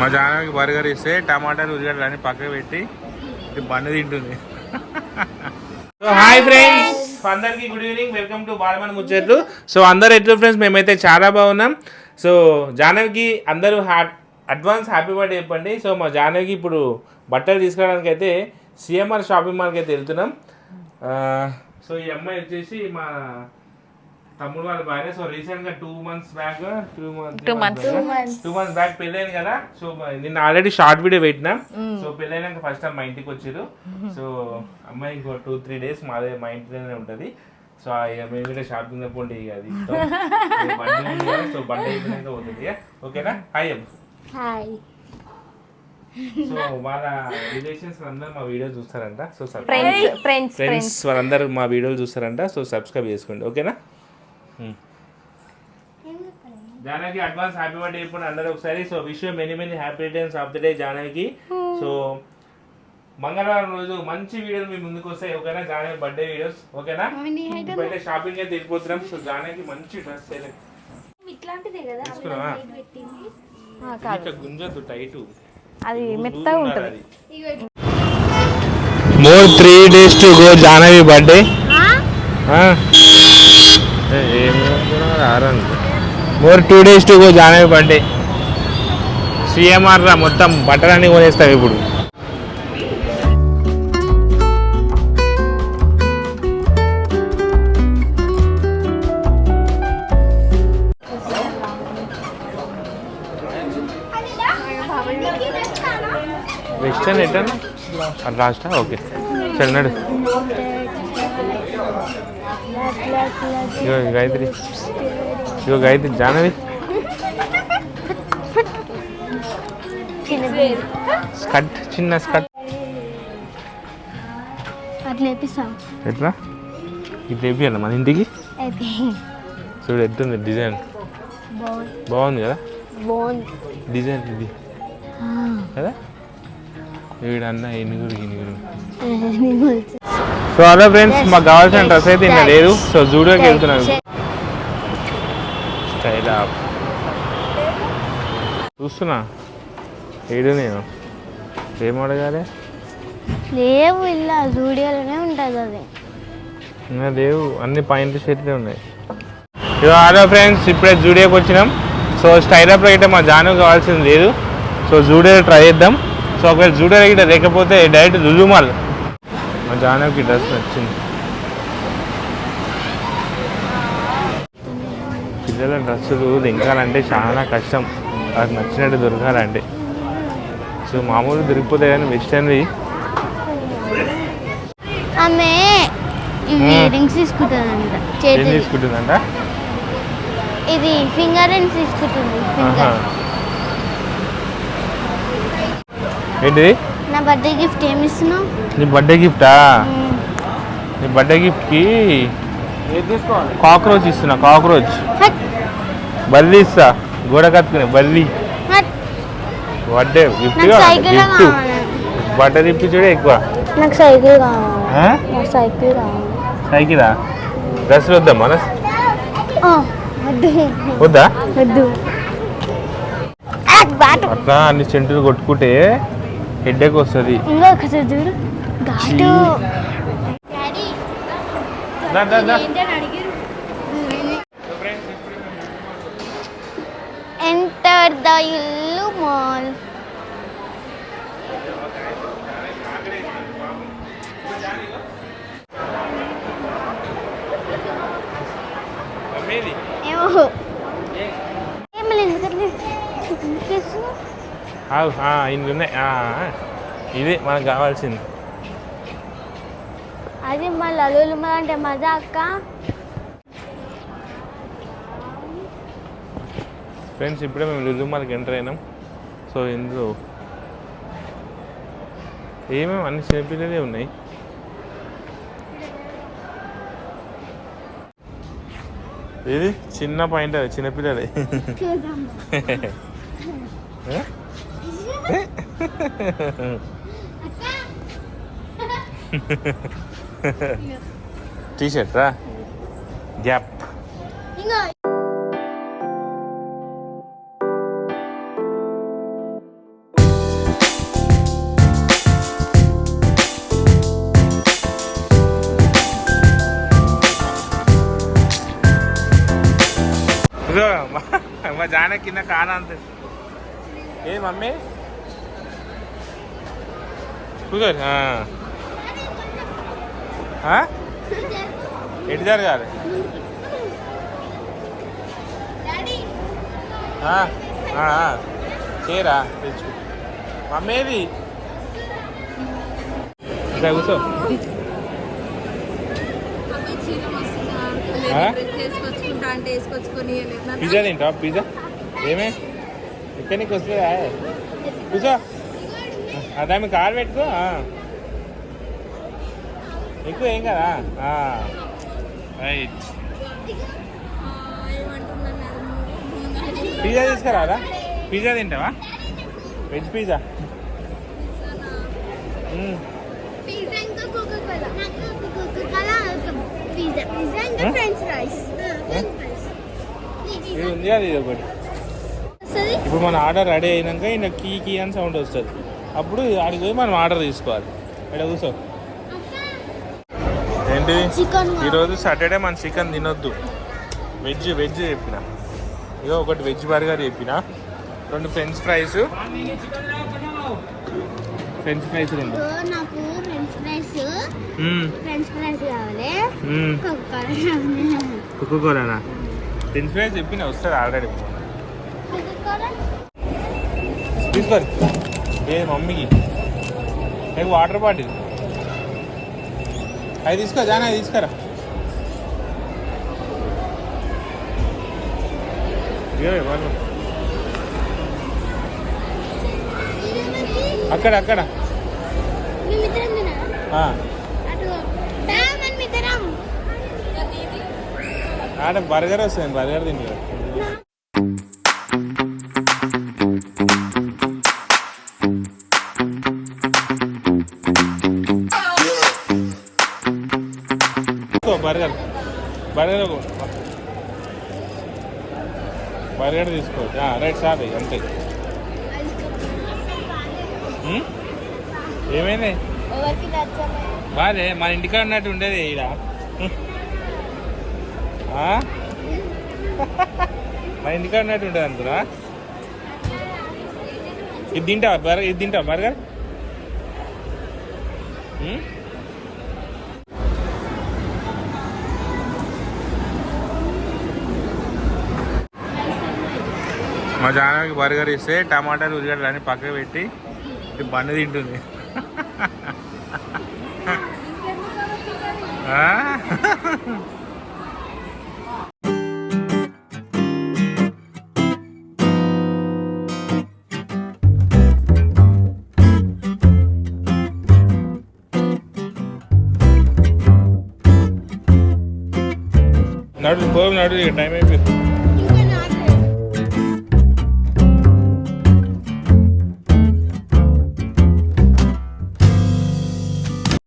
మా జానకి బర్గర్ ఇస్తే టమాటాలు ఉల్లిగడ్డలు అన్ని పక్కకు పెట్టి బండి తింటుంది. సో హాయ్ ఫ్రెండ్స్ అందరికి good evening welcome to Balaman ముచ్చట్లు సో అందరు ఎట్లు ఫ్రెండ్స్ మేమైతే చాలా బాగున్నాం. సో జానవికి అందరూ హ్యా అడ్వాన్స్ హ్యాపీ బర్త్డే చెప్పండి. సో మా జానవికి ఇప్పుడు బట్టలు తీసుకోవడానికి అయితే సిఎంఆర్ షాపింగ్ మాల్కి అయితే వెళ్తున్నాం. Uh, సో ఈ అమ్మాయి వచ్చేసి మా తమ్ముడు వాళ్ళ భార్య. సో రీసెంట్గా two months back two months two months two months back పెళ్ళైంది కదా. సో నిన్న ఆల్రెడీ షార్ట్ వీడియో పెట్టినా. సో పెళ్ళైనాక ఫస్ట్ టైం మా ఇంటికి వచ్చారు సో అమ్మాయి ఇంకో టూ త్రీ డేస్ మాదే మా ఇంట్లోనే ఉంటది. సో మేము కూడా షాపింగ్ పోండి ఇక అది. సో బండి అయిపోయినాక పోతుంది ఇక. ఓకేనా హాయ్ అమ్మ. హాయ్ సో వాళ్ళ రిలేషన్స్ అందరూ మా వీడియో చూస్తారంట. సో ఫ్రెండ్స్ ఫ్రెండ్స్ ఫ్రెండ్స్ వాళ్ళందరూ మా వీడియోలు చూస్తారంట. సో సబ్స్క్రైబ్ చేసుకోండి. ఓకేనా జానకి అడ్వాన్స్ హ్యాపీ బర్త్డే చెప్పండి అందరూ ఒకసారి. So wish many many happy returns of the day Janaki so మంగళవారం రోజు మంచి వీడియోలు మీ ముందుకు వస్తాయి. ఓకేనా? జానకి బర్త్డే వీడియోస్ ఓకేనా? ఇప్పుడైతే షాపింగ్ అయితే వెళ్ళిపోతున్నాం. సో జానకి మంచి డ్రెస్ సెలెక్ట్ ఇట్లాంటిదే కదా? తీసుకున్నావా? కాదు. ఇట్లా గుంజొద్దు టైటు అది మెత్తగా ఉంటుంది. More three days to go Janavi birthday more two days to go Janavi birthday CMR రా మొత్తం బట్టలన్నీ కొనేస్తావు ఇప్పుడు. వెస్టర్న్ ఎట్టన్ లాస్టా ఓకే సరే నడు ఇగో గాయత్రి. ఇగో గాయత్రి జానవి స్కట్ చిన్న స్కట్ ఎట్లా? ఇది తెప్పియాలి మన ఇంటికి? చూడు ఎట్టుంది డిజైన్. బాగుంది. కదా? డిజైన్ ఇది. కదా? వీడన్న ఎనుగురు ఎనుగురు సో హలో ఫ్రెండ్స్ మాకు కావాల్సిన డ్రెస్ అయితే ఇంకా లేదు సో జూడియోకి వెళ్తున్నాను. స్టైల్ ఆఫ్ చూస్తున్నా. ఏడు నేను. ఏం అడగాలి? లేవు ఇలా జూడియోలోనే ఉంటుంది అది. ఇంకా లేవు. అన్ని పాయింట్ షర్ట్లే ఉన్నాయి. ఇక హలో ఫ్రెండ్స్ ఇప్పుడే జూడియోకి వచ్చినాం. సో స్టైల్ అప్లో అయితే మా జాను కావాల్సింది లేదు. సో జూడియో ట్రై చేద్దాం. సో ఒకవేళ జూడియో గిట్ట లేకపోతే డైరెక్ట్ లుజుమాల్ మా జానుకి డ్రెస్ నచ్చింది. పిల్లల డ్రెస్సులు దింకాలంటే చాలా కష్టం. అది నచ్చినట్టు దొరకాలంటే. సో మామూలు దొరికిపోతాయి కానీ వెస్టర్న్వి ఆమె ఇవి రింగ్స్ తీసుకుంటుందంట. చేతి తీసుకుంటుందంట? ఇది ఫింగర్ రింగ్స్ తీసుకుంటుంది. ఏంటిది? నా బర్త్డే గిఫ్ట్ ఏమి ఇస్తున్నావు? నీ బర్త్డే గిఫ్టా నీ బర్త్డే గిఫ్ట్కి కాక్రోచ్ ఇస్తున్నా కాక్రోచ్. బల్లి ఇస్తా గోడ కత్తుకునే బల్లి. బర్త్డే గిఫ్ట్ గిఫ్ట్ కావాలి బర్త్డే గిఫ్ట్ చూడే ఎక్కువ. నాకు సైకిల్ కావాలి. సైకిల్ కావాలి. సైకిలా డ్రెస్సులు వద్దా. మన వద్దు. వద్దా అట్లా అన్ని చెంటులు కొట్టుకుంటే హెడ్ఏక్ వస్తుంది. ఎంటర్ ద ఇల్లు మాల్ ఏమో ఏమి లేదు ఎందుకంటే ఎందుకు చేస్తున్నావు? ఆగు, ఆ, ఇన్ని ఉన్నాయి. ఇది మనకు కావాల్సింది. అది మళ్ళీ అల్లులు అంటే మజా అక్క? ఫ్రెండ్స్ ఇప్పుడే మేము లులుమాలకి ఎంటర్ అయినాం. సో ఇందులో ఏమేమి అన్ని చిన్నపిల్లలే ఉన్నాయి? ఇది చిన్న పాయింట్ అది చిన్నపిల్లలే टी शर्टा गॅप मग जाणं की ना का आणते हे मम्मी ఆ? లేదా డ్రెస్ వేసుకొచ్చుకుంటా అంటే వేసుకొచ్చుకొని ఇవ్వలేదు. నాన్న, పిజ్జా తింటావా? పిజ్జా? ఏమే? ఇక్కడ నీకు వస్తుందా కూర్చో. అదే మీ కారు పెట్టుకో. ఎక్కువ ఏం కదా? ఆ. రైట్. ఆ, ఏమంటున్నాను అది? పిజ్జా తీసుకురారా పిజ్జా. తింటావా వెజ్ పిజ్జా. ఇది ఉంది అది ఇది ఒకటి. ఇప్పుడు మన ఆర్డర్ రెడీ అయినాక ఈయన కీ కీ అని సౌండ్ వస్తుంది. అప్పుడు ఆడికి పోయి మనం ఆర్డర్ తీసుకోవాలి. ఇక్కడ కూర్చో. ఏంటి? ఈరోజు సాటర్డే మన చికెన్ తినొద్దు. వెజ్ వెజ్ చెప్పిన. ఇగో ఒకటి వెజ్ బర్గర్ చెప్పిన. రెండు ఫ్రెంచ్ ఫ్రైస్ ఫ్రెంచ్ ఫ్రైస్ రెండు. నాకు ఫ్రెంచ్ ఫ్రైస్ మ్మ్. ఫ్రెంచ్ ఫ్రైస్ కావాలి. మ్మ్. కోకా కోలా కావాలి కుక్క కూరనా ఫ్రెంచ్ ఫ్రైస్ చెప్పిన వస్తుంది ఆల్రెడీ తీసుకోరు ఏ మమ్మీకి. నీకు వాటర్ బాటిల్. అవి తీసుకో జానా అవి తీసుకురా. ఇగో ఇవ్వాలి. అక్కడ అక్కడ. మేమిద్దరం తినా ఆ, అటు దా మనమిద్దరం ఆడ బర్గర్ వస్తుంది బర్గర్ తింటు బర్గర్. బర్గర్ బర్గర్ తీసుకో. రైట్ సార్ అంతే? ఏమైంది? బాదే మన ఇంటికాడ ఉన్నట్టు ఉండేది ఈడ? మన ఇంటికాడ ఉన్నట్టు ఉండేది అనుకున్నా ఇది తింటావా? బర్గర్ ఇది తింటావా బర్గర్? మా జానకి బర్గర్ ఇస్తే టమాటాలు ఉల్లిగడ్డలు అన్ని పక్కకు పెట్టి బండి తింటుంది? నడు పోయి నడు టైం అయిపోయింది